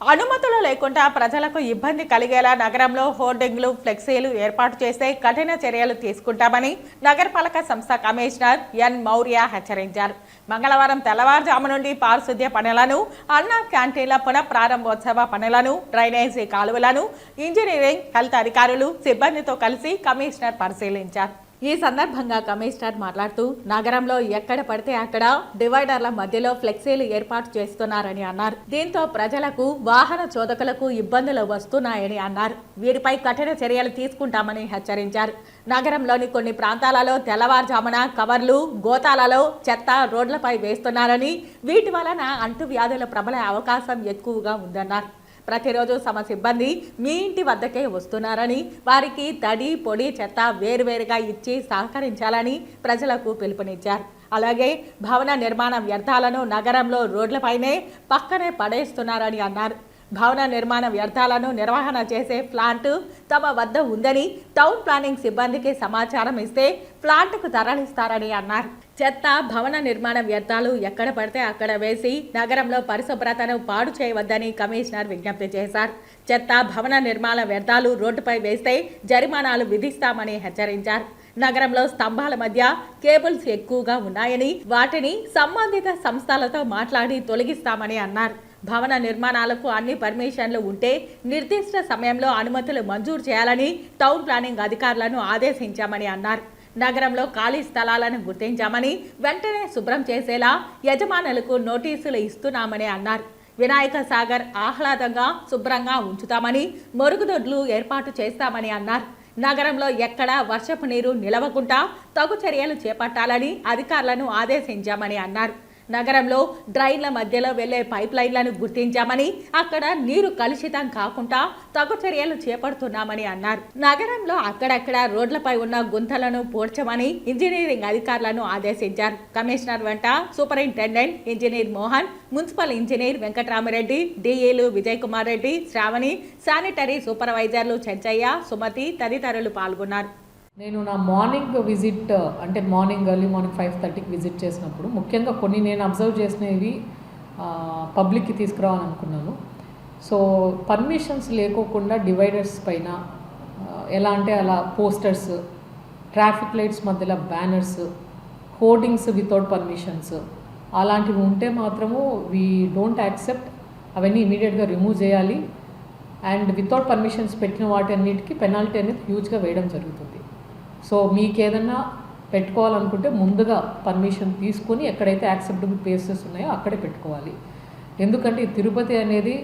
అనుమతులు లేకుండా ప్రజలకు ఇబ్బంది కలిగేలా నగరంలో హోర్డింగ్లు ఫ్లెక్సీలు ఏర్పాటు చేస్తే కఠిన చర్యలు తీసుకుంటామని నగరపాలక సంస్థ కమిషనర్ ఎన్. మౌర్య హెచ్చరించారు. మంగళవారం తెల్లవారుజాము నుండి పారిశుద్ధ్య పనులను అన్న క్యాంటీన్ల పునఃప్రారంభోత్సవ పనులను డ్రైనేజీ కాలువలను ఇంజనీరింగ్ హెల్త్ అధికారులు సిబ్బందితో కలిసి కమిషనర్ పరిశీలించారు. ఈ సందర్భంగా కమిషనర్ మాట్లాడుతూ నగరంలో ఎక్కడ పడితే అక్కడ డివైడర్ల మధ్యలో ఫ్లెక్సీలు ఏర్పాటు చేస్తున్నారని అన్నారు. దీంతో ప్రజలకు వాహన చోదకులకు ఇబ్బందులు వస్తున్నాయని అన్నారు. వీరిపై కఠిన చర్యలు తీసుకుంటామని హెచ్చరించారు. నగరంలోని కొన్ని ప్రాంతాలలో తెల్లవారుజామున కవర్లు గోతాలలో చెత్త రోడ్లపై వేస్తున్నారని వీటి వలన అంటువ్యాధుల ప్రబల అవకాశం ఎక్కువగా ఉందన్నారు. ప్రతిరోజు తమ సిబ్బంది మీ ఇంటి వద్దకే వస్తున్నారని వారికి తడి పొడి చెత్త వేరువేరుగా ఇచ్చి సహకరించాలని ప్రజలకు పిలుపునిచ్చారు. అలాగే భవన నిర్మాణ వ్యర్థాలను నగరంలో రోడ్లపైనే పక్కనే పడేస్తున్నారని అన్నారు. భవన నిర్మాణ వ్యర్థాలను నిర్వహణ చేసే ప్లాంట్ తమ వద్ద ఉందని టౌన్ ప్లానింగ్ సిబ్బందికి సమాచారం ఇస్తే ప్లాంట్కు తరలిస్తారని అన్నారు. చెత్త భవన నిర్మాణ వ్యర్థాలు ఎక్కడ పడితే అక్కడ వేసి నగరంలో పరిశుభ్రతను పాడు చేయవద్దని కమిషనర్ విజ్ఞప్తి చేశారు. చెత్త భవన నిర్మాణ వ్యర్థాలు రోడ్డుపై వేస్తే జరిమానాలు విధిస్తామని హెచ్చరించారు. నగరంలో స్తంభాల మధ్య కేబుల్స్ ఎక్కువగా ఉన్నాయని వాటిని సంబంధిత సంస్థలతో మాట్లాడి తొలగిస్తామని అన్నారు. భవన నిర్మాణాలకు అన్ని పర్మిషన్లు ఉంటే నిర్దిష్ట సమయంలో అనుమతులు మంజూరు చేయాలని టౌన్ ప్లానింగ్ అధికారులను ఆదేశించామని అన్నారు. నగరంలో ఖాళీ స్థలాలను గుర్తించామని వెంటనే శుభ్రం చేసేలా యజమానులకు నోటీసులు ఇస్తున్నామని అన్నారు. వినాయక సాగర్ ఆహ్లాదంగా శుభ్రంగా ఉంచుతామని మరుగుదొడ్లు ఏర్పాటు చేస్తామని అన్నారు. నగరంలో ఎక్కడా వర్షపు నీరు నిలవకుండా తగు చర్యలు చేపట్టాలని అధికారులను ఆదేశించామని అన్నారు. నగరంలో డ్రైన్ల మధ్యలో వెళ్ళే పైప్ లైన్లను గుర్తించామని అక్కడ నీరు కలుషితం కాకుండా తగు చర్యలు చేపడుతున్నామని అన్నారు. నగరంలో అక్కడక్కడ రోడ్లపై ఉన్న గుంతలను పూడ్చమని ఇంజనీరింగ్ అధికారులను ఆదేశించారు. కమిషనర్ వెంట superintendent engineer Mohan municipal engineer Venkataramireddy డిఏలు విజయ్ కుమార్ రెడ్డి శ్రావణి శానిటరీ సూపర్వైజర్లు చెంచయ్య సుమతి తదితరులు పాల్గొన్నారు. నేను నా మార్నింగ్ విజిట్ అంటే మార్నింగ్ ఎర్లీ మార్నింగ్ ఫైవ్ థర్టీకి విజిట్ చేసినప్పుడు ముఖ్యంగా కొన్ని నేను అబ్జర్వ్ చేసినవి పబ్లిక్కి తీసుకురావాలనుకున్నాను సో పర్మిషన్స్ లేకోకుండా డివైడర్స్ పైన ఎలా అంటే అలా పోస్టర్స్ ట్రాఫిక్ లైట్స్ మధ్యలో బ్యానర్స్ హోర్డింగ్స్ వితౌట్ పర్మిషన్స్ అలాంటివి ఉంటే మాత్రము వీ డోంట్ యాక్సెప్ట్ అవన్నీ ఇమీడియట్గా రిమూవ్ చేయాలి. అండ్ వితౌట్ పర్మిషన్స్ పెట్టిన వాటి అన్నిటికీ పెనాల్టీ అనేది హ్యూజ్గా వేయడం జరుగుతుంది. సో మీకు ఏదన్నా పెట్టుకోవాలనుకుంటే ముందుగా పర్మిషన్ తీసుకొని ఎక్కడైతే యాక్సెప్టబుల్ ప్లేసెస్ ఉన్నాయో అక్కడే పెట్టుకోవాలి. ఎందుకంటే ఈ తిరుపతి అనేది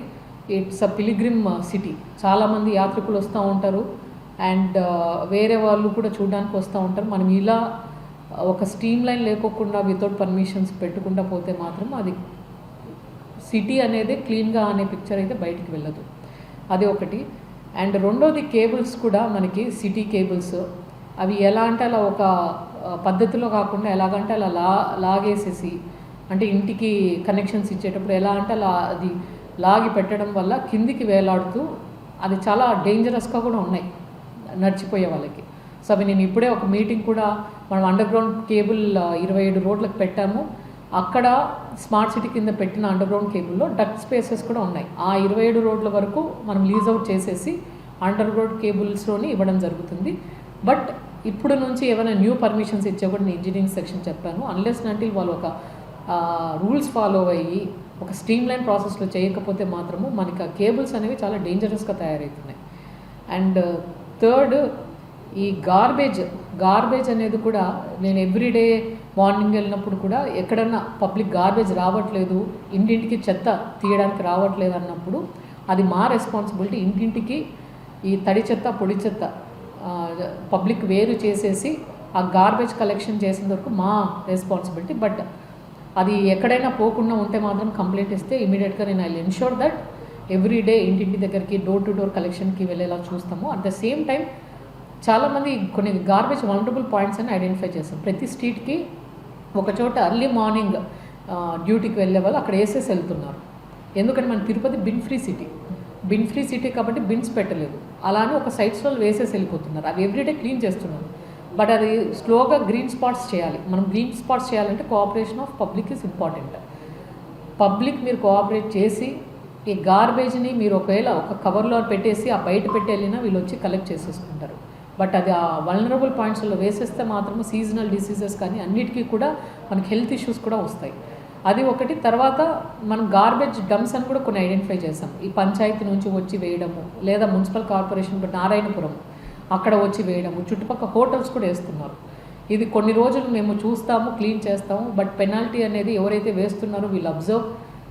ఇట్స్ అ పిలిగ్రిమ్ సిటీ. చాలామంది యాత్రికులు వస్తూ ఉంటారు. అండ్ వేరే వాళ్ళు కూడా చూడడానికి వస్తూ ఉంటారు. మనం ఇలా ఒక స్ట్రీమ్ లైన్ లేకోకుండా వితౌట్ పర్మిషన్స్ పెట్టుకుంటా పోతే మాత్రం అది సిటీ అనేది క్లీన్గా అనే పిక్చర్ అయితే బయటికి వెళ్ళదు. అది ఒకటి. అండ్ రెండోది కేబుల్స్ కూడా మనకి సిటీ కేబుల్స్. అవి ఎలా అంటే అలా ఒక పద్ధతిలో కాకుండా ఎలాగంటే అలా లా లాగేసేసి అంటే ఇంటికి కనెక్షన్స్ ఇచ్చేటప్పుడు ఎలా అంటే అలా అది లాగి పెట్టడం వల్ల కిందికి వేలాడుతూ అది చాలా డేంజరస్గా కూడా ఉన్నాయి నడిచిపోయే వాళ్ళకి. సో అవి నేను ఇప్పుడే ఒక మీటింగ్ కూడా మనం అండర్ గ్రౌండ్ కేబుల్ ఇరవై ఏడు రోడ్లకు పెట్టాము. అక్కడ స్మార్ట్ సిటీ కింద పెట్టిన అండర్ గ్రౌండ్ కేబుల్లో డక్ స్పేసెస్ కూడా ఉన్నాయి. ఆ ఇరవై ఏడు రోడ్ల వరకు మనం లీజ్ అవుట్ చేసేసి అండర్ గ్రౌండ్ కేబుల్స్లోని ఇవ్వడం జరుగుతుంది. బట్ ఇప్పుడు నుంచి ఏమైనా న్యూ పర్మిషన్స్ ఇచ్చే కూడా నేను ఇంజనీరింగ్ సెక్షన్ చెప్పాను. అన్లెస్ అంటే వాళ్ళు ఒక రూల్స్ ఫాలో అయ్యి ఒక స్ట్రీమ్ లైన్ ప్రాసెస్లో చేయకపోతే మాత్రము మనకి ఆ కేబుల్స్ అనేవి చాలా డేంజరస్గా తయారవుతున్నాయి. అండ్ థర్డ్ ఈ గార్బేజ్ గార్బేజ్ అనేది కూడా నేను ఎవ్రీడే మార్నింగ్ వెళ్ళినప్పుడు కూడా ఎక్కడన్నా పబ్లిక్ గార్బేజ్ రావట్లేదు ఇంటింటికి చెత్త తీయడానికి రావట్లేదు అన్నప్పుడు అది మా రెస్పాన్సిబిలిటీ ఇంటింటికి ఈ తడి చెత్త పొడి చెత్త పబ్లిక్ వేరు చేసేసి ఆ గార్బేజ్ కలెక్షన్ చేసిన వరకు మా రెస్పాన్సిబిలిటీ బట్ అది ఎక్కడైనా పోకుండా ఉంటే మాత్రం కంప్లైంట్ ఇస్తే ఇమీడియట్గా నేను I ensure that every day ఇంటింటి దగ్గరికి డోర్ టు డోర్ కలెక్షన్కి వెళ్ళేలా చూస్తాము. అట్ ద సేమ్ టైం చాలామంది కొన్ని గార్బేజ్ వనరబుల్ పాయింట్స్ అని ఐడెంటిఫై చేస్తాం ప్రతి స్ట్రీట్కి ఒక చోట అర్లీ మార్నింగ్ డ్యూటీకి వెళ్ళే వాళ్ళు అక్కడ వేసేసి వెళ్తున్నారు. ఎందుకంటే మన Tirupati bin free city. Bin free city కాబట్టి బిన్స్ పెట్టలేదు. అలానే ఒక సైట్స్లో వేసేసి వెళ్ళిపోతున్నారు. అవి ఎవ్రీడే క్లీన్ చేస్తున్నారు. బట్ అది స్లోగా గ్రీన్ స్పాట్స్ చేయాలి. మనం గ్రీన్ స్పాట్స్ చేయాలంటే cooperation of public is important. Public మీరు కోఆపరేట్ చేసి ఈ గార్బేజ్ని మీరు ఒకవేళ ఒక కవర్లో పెట్టేసి ఆ బయట పెట్టి వెళ్ళినా వీళ్ళు వచ్చి కలెక్ట్ చేసేసుకుంటారు. బట్ అది ఆ వలనరబుల్ పాయింట్స్లో వేసేస్తే మాత్రం సీజనల్ డిసీజెస్ కానీ అన్నిటికీ కూడా మనకి హెల్త్ ఇష్యూస్ కూడా వస్తాయి. అది ఒకటి. తర్వాత మనం గార్బేజ్ డమ్స్ అని కూడా కొన్ని ఐడెంటిఫై చేసాం ఈ పంచాయతీ నుంచి వచ్చి వేయడము లేదా మున్సిపల్ కార్పొరేషన్ నారాయణపురం అక్కడ వచ్చి వేయడము చుట్టుపక్కల హోటల్స్ కూడా వేస్తున్నారు. ఇది కొన్ని రోజులు మేము చూస్తాము క్లీన్ చేస్తాము బట్ పెనాల్టీ అనేది ఎవరైతే వేస్తున్నారో వీళ్ళు అబ్జర్వ్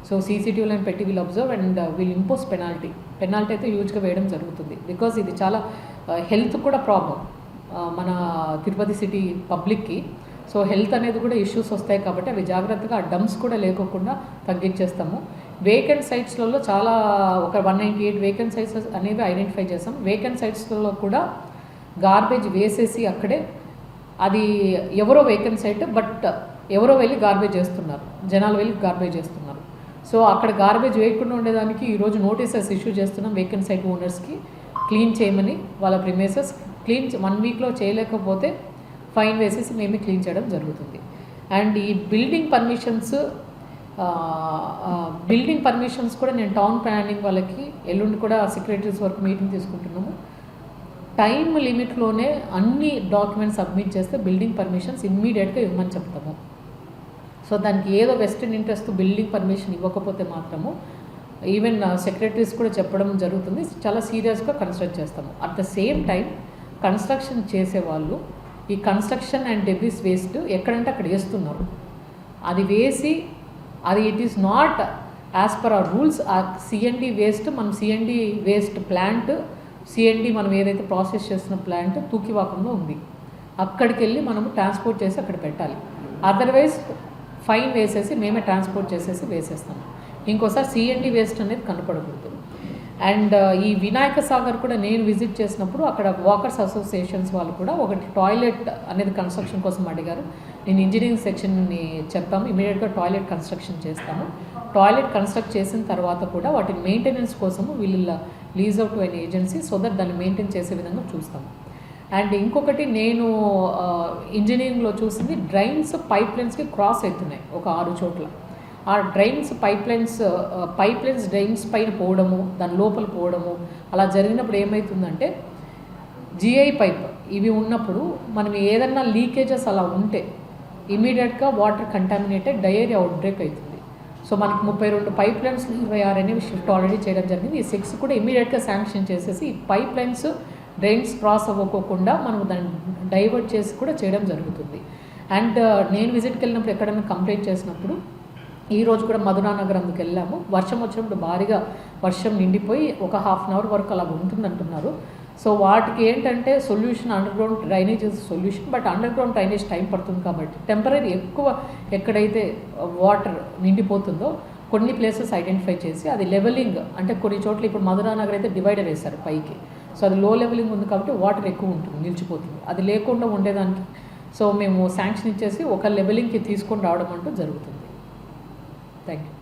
సో సీసీటీవీలను పెట్టి వీళ్ళు అబ్జర్వ్ అండ్ uh, వీళ్ళు ఇంపోజ్ పెనాల్టీ పెనాల్టీ అయితే హ్యూజ్గా వేయడం జరుగుతుంది. బికాజ్ ఇది చాలా uh, హెల్త్ కూడా ప్రాబ్లం uh, మన తిరుపతి సిటీ పబ్లిక్కి సో హెల్త్ అనేది కూడా ఇష్యూస్ వస్తాయి కాబట్టి అవి జాగ్రత్తగా డమ్స్ కూడా లేకోకుండా తగ్గించేస్తాము. వేకెంట్ సైట్స్లలో చాలా ఒక one ninety eight vacant sites అనేవి ఐడెంటిఫై చేస్తాం. వేకెంట్ సైట్స్లలో కూడా గార్బేజ్ వేసేసి అక్కడే అది ఎవరో వేకెంట్ సైట్ బట్ ఎవరో వెళ్ళి గార్బేజ్ చేస్తున్నారు జనాలు వెళ్ళి గార్బేజ్ చేస్తున్నారు సో అక్కడ గార్బేజ్ వేయకుండా ఉండేదానికి ఈరోజు నోటీసెస్ ఇష్యూ చేస్తున్నాం వేకెంట్ సైట్ ఓనర్స్కి క్లీన్ చేయమని వాళ్ళ ప్రిమేసెస్ క్లీన్ వన్ వీక్లో చేయలేకపోతే ఫైన్ వేసేసి మేమే క్లీన్ చేయడం జరుగుతుంది. అండ్ ఈ బిల్డింగ్ పర్మిషన్స్ బిల్డింగ్ పర్మిషన్స్ కూడా నేను టౌన్ ప్లానింగ్ వాళ్ళకి ఎల్లుండి కూడా సెక్రటరీస్ వరకు మీటింగ్ తీసుకుంటున్నాము. టైం లిమిట్లోనే అన్ని డాక్యుమెంట్స్ సబ్మిట్ చేస్తే బిల్డింగ్ పర్మిషన్స్ ఇమ్మీడియట్గా ఇవ్వమని చెప్తాము. సో దానికి ఏదో వెస్టర్న్ ఇంట్రెస్ట్ బిల్డింగ్ పర్మిషన్ ఇవ్వకపోతే మాత్రము ఈవెన్ సెక్రటరీస్ కూడా చెప్పడం జరుగుతుంది. చాలా సీరియస్గా కన్స్ట్రక్ట్ చేస్తాము. At the same time construction చేసేవాళ్ళు ఈ కన్స్ట్రక్షన్ అండ్ డెబ్రిస్ వేస్ట్ ఎక్కడంటే అక్కడ వేస్తున్నారు. అది వేసి అది it is not as per our rules ఆ సిఎన్డి వేస్ట్ మనం C N D waste plant C N D మనం ఏదైతే ప్రాసెస్ చేస్తున్న ప్లాంట్ తూకివాకంలో ఉంది. అక్కడికి వెళ్ళి మనము ట్రాన్స్పోర్ట్ చేసి అక్కడ పెట్టాలి. అదర్వైజ్ ఫైన్ వేసేసి మేమే ట్రాన్స్పోర్ట్ చేసేసి వేసేస్తాం ఇంకోసారి సిఎన్డి వేస్ట్ అనేది కనపడకూడదు. అండ్ ఈ వినాయక సాగర్ కూడా నేను విజిట్ చేసినప్పుడు అక్కడ వాకర్స్ అసోసియేషన్స్ వాళ్ళు కూడా ఒకటి టాయిలెట్ అనేది కన్స్ట్రక్షన్ కోసం అడిగారు. నేను ఇంజనీరింగ్ సెక్షన్ని చెప్పాము. ఇమీడియట్గా టాయిలెట్ కన్స్ట్రక్షన్ చేస్తాము. టాయిలెట్ కన్స్ట్రక్ట్ చేసిన తర్వాత కూడా వాటి మెయింటెనెన్స్ కోసము వీళ్ళు లీజ్ అవుట్ అయిన ఏజెన్సీ సో దట్ దాన్ని మెయింటైన్ చేసే విధంగా చూస్తాము. అండ్ ఇంకొకటి నేను ఇంజనీరింగ్లో చూసింది డ్రైన్స్ పైప్ లైన్స్కి క్రాస్ అవుతున్నాయి ఒక ఆరు చోట్ల. ఆ drains pipelines pipe lines drains పైన పోవడము దాని లోపల పోవడము అలా జరిగినప్పుడు ఏమవుతుందంటే జిఐ పైప్ ఇవి ఉన్నప్పుడు మనం ఏదన్నా లీకేజెస్ అలా ఉంటే ఇమీడియట్గా వాటర్ కంటామినేటెడ్ డయేరియా అవుట్బ్రేక్ అవుతుంది. సో మనకి ముప్పై రెండు పైప్ లైన్స్ ఇరవై ఆరు అనేవి షిఫ్ట్ ఆల్రెడీ చేయడం జరిగింది. ఈ సిక్స్ కూడా ఇమీడియట్గా శాంక్షన్ చేసేసి ఈ పైప్ లైన్స్ డ్రైన్స్ క్రాస్ అవ్వకోకుండా మనం దాన్ని డైవర్ట్ చేసి కూడా చేయడం జరుగుతుంది. అండ్ నేను విజిట్కి వెళ్ళినప్పుడు ఎక్కడైనా కంప్లైంట్ చేసినప్పుడు ఈ రోజు కూడా మధురానగరంకి అందుకు వెళ్ళాము. వర్షం వచ్చినప్పుడు భారీగా వర్షం నిండిపోయి ఒక హాఫ్ అన్ అవర్ వరకు అలా ఉంటుంది అంటున్నారు సో వాటికి ఏంటంటే solution underground drainage solution but underground drainage time పడుతుంది కాబట్టి టెంపరీ ఎక్కువ ఎక్కడైతే uh, వాటర్ నిండిపోతుందో కొన్ని ప్లేసెస్ ఐడెంటిఫై చేసి అది లెవెలింగ్ అంటే కొన్ని చోట్ల ఇప్పుడు మధురానగర్ అయితే డివైడర్ వేశారు పైకి. సో అది లో లెవెలింగ్ ఉంది కాబట్టి వాటర్ ఎక్కువ ఉంటుంది నిలిచిపోతుంది. అది లేకుండా ఉండేదానికి సో మేము శాంక్షన్ ఇచ్చేసి ఒక లెవెలింగ్కి తీసుకొని రావడం అంటూ జరుగుతుంది. Thank you.